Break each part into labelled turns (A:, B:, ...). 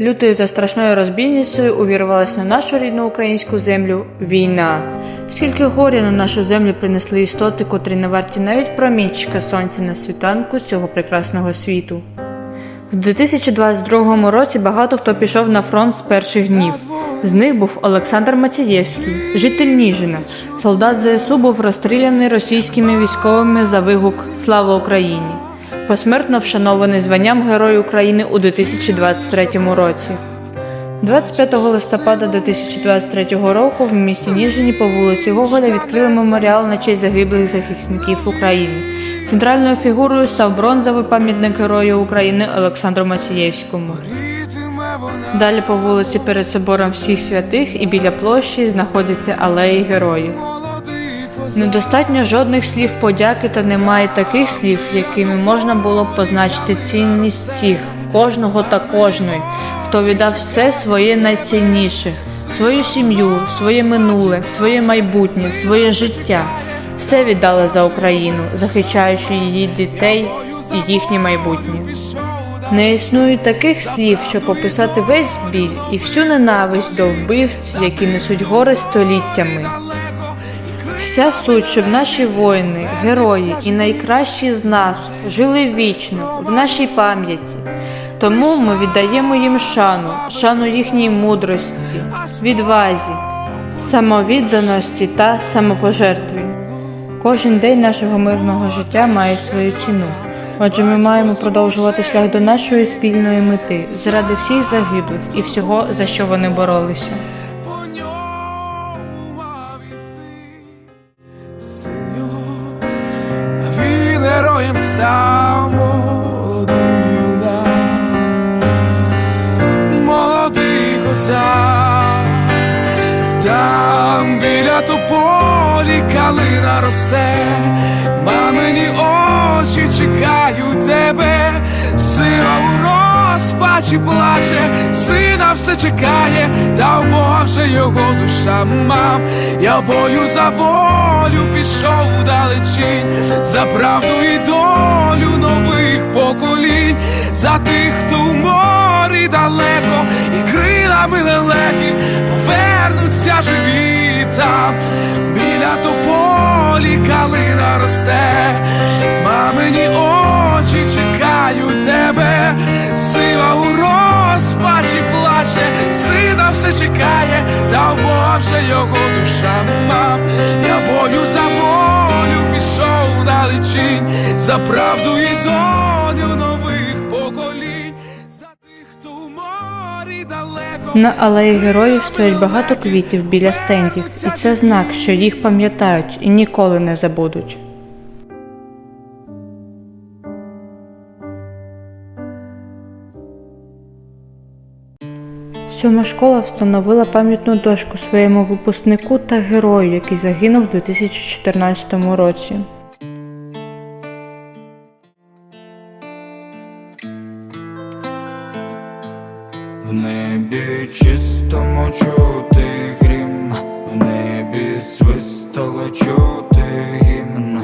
A: Лютою та страшною розбійницею увірвалася на нашу рідну українську землю війна. Скільки горя на нашу землю принесли істоти, котрі не варті навіть промінчика сонця на світанку цього прекрасного світу. В 2022 році багато хто пішов на фронт з перших днів. З них був Олександр Мацієвський, житель Ніжина. Солдат ЗСУ був розстріляний російськими військовими за вигук Слава Україні! Посмертно вшанований званням Герой України у 2023 році. 25 листопада 2023 року в місті Ніжині по вулиці Гоголя відкрили меморіал на честь загиблих захисників України. Центральною фігурою став бронзовий пам'ятник Герою України Олександру Мацієвському. Далі по вулиці перед собором всіх святих і біля площі знаходяться алеї героїв. Недостатньо жодних слів подяки та немає таких слів, якими можна було б позначити цінність цих, кожного та кожної, хто віддав все своє найцінніше, свою сім'ю, своє минуле, своє майбутнє, своє життя. Все віддали за Україну, захищаючи її дітей і їхнє майбутнє. Не існує таких слів, щоб описати весь біль і всю ненависть до вбивць, які несуть гори століттями. Вся суть, щоб наші воїни, герої і найкращі з нас жили вічно в нашій пам'яті. Тому ми віддаємо їм шану, шану їхній мудрості, відвазі, самовідданості та самопожертві. Кожен день нашого мирного життя має свою ціну. Отже, ми маємо продовжувати шлях до нашої спільної мети заради всіх загиблих і всього, за що вони боролися.
B: Став молодий козак, там біля тополі калина росте, мамині очі чекають тебе, сила розпачі плаче, сина все чекає, та вже його душа мам. Я бою за волю пішов далечінь, за правду і долю нових поколінь, за тих, хто в морі далеко, і крилами лелеки повернуться живі там, біля тополі калина росте, мамині все чекає, та вже його душа мам. Я бою за волю пішов далечінь, за правду і долю нових поколінь, за тих, хто в морі далеко.
A: На алеї героїв стоять багато квітів біля стендів, і це знак, що їх пам'ятають і ніколи не забудуть. Сьома школа встановила пам'ятну дошку своєму випускнику та герою, який загинув у 2014 році.
C: В небі чистому чути грім, в небі свистало чути гімн,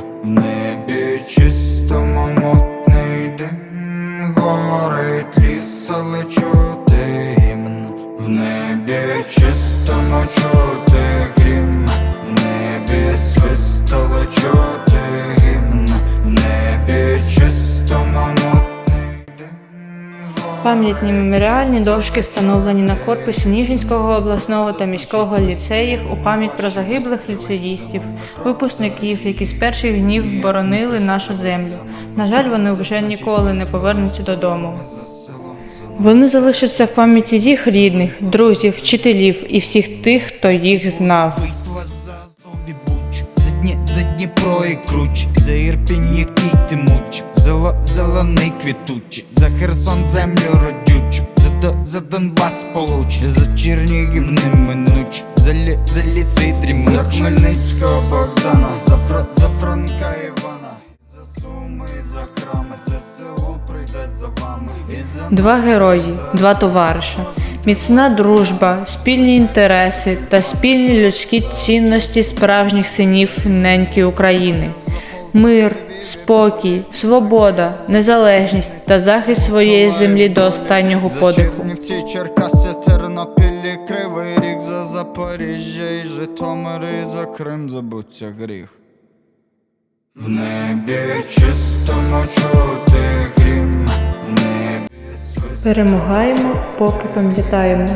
A: Пам'ятні меморіальні дошки встановлені на корпусі Ніжинського обласного та міського ліцеїв у пам'ять про загиблих ліцеїстів, випускників, які з перших днів боронили нашу землю. На жаль, вони вже ніколи не повернуться додому. Вони залишаться в пам'яті їх рідних, друзів, вчителів і всіх тих, хто їх знав.
D: Дніпро і круч За Ірпінь, який ти муч Зело, зелений квітуч За Херсон землю родючу За, До- за Донбас получ За Чернігів неминуч За, лі, за ліси
C: За Хмельницького Богдана, за, Фра, за Франка Івана, за Суми, за храми, ЗСУ прийде за вами. І за
A: Два герої, два товариша, міцна дружба, спільні інтереси та спільні людські цінності справжніх синів неньки України. Мир, спокій, свобода, незалежність та захист своєї землі до останнього подиху.
C: Чернівці, Черкаси, Тернопіль, і Кривий Ріг за Запоріжжя і Житомир і за Крим забуться гріх. В небі чистому чути
A: Перемагаємо, поки пам'ятаємо.